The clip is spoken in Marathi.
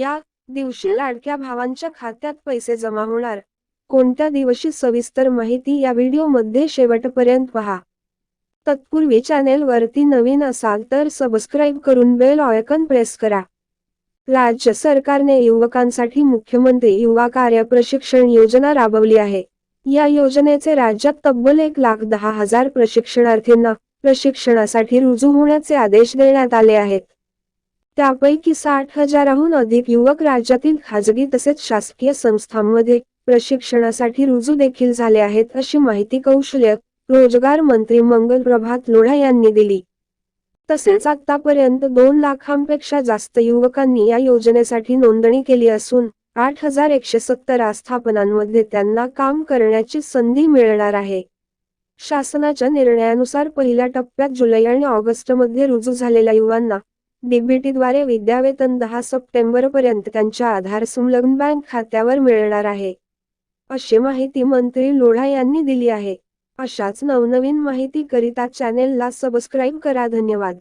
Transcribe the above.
या दिवशी लाडक्या भावांच्या खात्यात पैसे जमा होणार. कोणत्या दिवशी सविस्तर माहिती या व्हिडिओमध्ये शेवटपर्यंत पहा. तत्पूर्वी चॅनेल वरती नवीन असाल तर सबस्क्राईब करून बेल ऑयकन प्रेस करा. राज्य सरकारने युवकांसाठी मुख्यमंत्री युवा कार्य प्रशिक्षण योजना राबवली आहे. या योजनेचे राज्यात तब्बल एक लाख दहा हजार प्रशिक्षणार्थींना प्रशिक्षणासाठी रुजू होण्याचे आदेश देण्यात आले आहेत. त्यापैकी साठ हजाराहून अधिक युवक राज्यातील खाजगी तसेच शासकीय संस्थांमध्ये प्रशिक्षणासाठी रुजू देखील झाले आहेत अशी माहिती कौशल्य रोजगार मंत्री मंगल प्रभात लोढा यांनी दिली. तसेच आतापर्यंत दोन लाखांपेक्षा जास्त युवकांनी या योजनेसाठी नोंदणी केली असून आठ हजार एकशे सत्तर आस्थापनांमध्ये त्यांना काम करण्याची संधी मिळणार आहे. शासनाच्या निर्णयानुसार पहिल्या टप्प्यात जुलै आणि ऑगस्टमध्ये रुजू झालेल्या युवांना डीबीटीद्वारे विद्यावेतन दहा सप्टेंबर पर्यंत त्यांच्या आधार संलग्न बँक खात्यावर मिळणार आहे. अशी माहिती मंत्री लोढा यांनी दिली आहे. अशाच नवनवीन माहिती करिता चॅनेलला सबस्क्राईब करा. धन्यवाद.